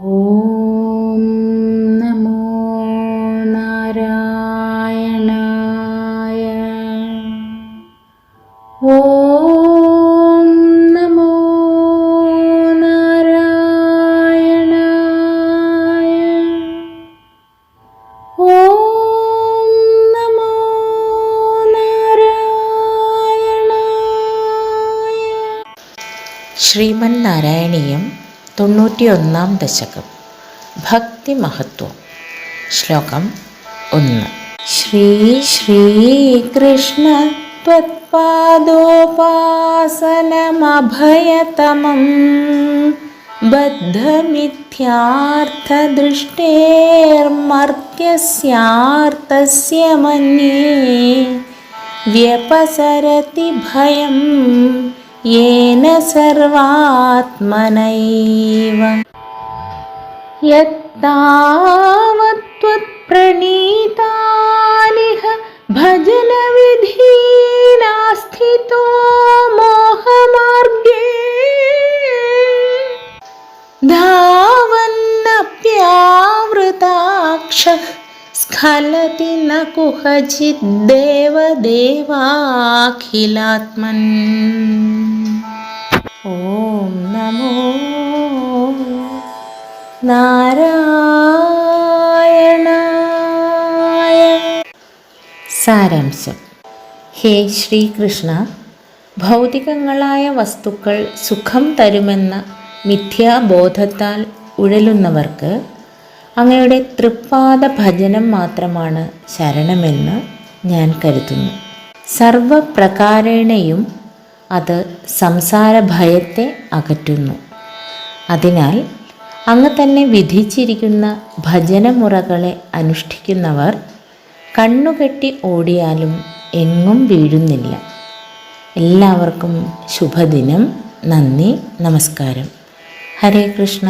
ഓം നമോ നാരായണായ. ഓം നമോ നാരായണായ. ഓം നമോ നാരായണായ. ശ്രീമന്നാരായണീയം തൊണ്ണൂറ്റിയൊന്നാം ദശകം ഭക്തിമഹത്വം ശ്ലോകം ഒന്ന് ശ്രീ ശ്രീകൃഷ്ണ त्वत्पादोपासनमभयतमं बद्धमिथ्यार्थदृष्टेर्मर्त्यस्यार्थस्य मन्ये व्यपसरति भयं येन सर्वात्मनैव। यत्तावत्त्वत्प्रणीतानिह भजनविधीनास्थितो मोहमार्गे। धावन्नप्यावृताक्षः स्खलति न कुहचिद्देवदेवाखिलात्मन् നാരായണായ. സാരാംശം. ഹേ ശ്രീകൃഷ്ണ ഭൗതികങ്ങളായ വസ്തുക്കൾ സുഖം തരുമെന്ന മിഥ്യാബോധത്താൽ ഉഴലുന്നവർക്ക് അങ്ങയുടെ തൃപ്പാദ ഭജനം മാത്രമാണ് ശരണമെന്ന് ഞാൻ കരുതുന്നു. സർവപ്രകാരേണയും അത് സംസാര ഭയത്തെ അകറ്റുന്നു. അതിനാൽ അങ്ങ് തന്നെ വിധിച്ചിരിക്കുന്ന ഭജനമുറകളെ അനുഷ്ഠിക്കുന്നവർ കണ്ണുകെട്ടി ഓടിയാലും എങ്ങും വീഴുന്നില്ല. എല്ലാവർക്കും ശുഭദിനം. നന്ദി. നമസ്കാരം. ഹരേ കൃഷ്ണ.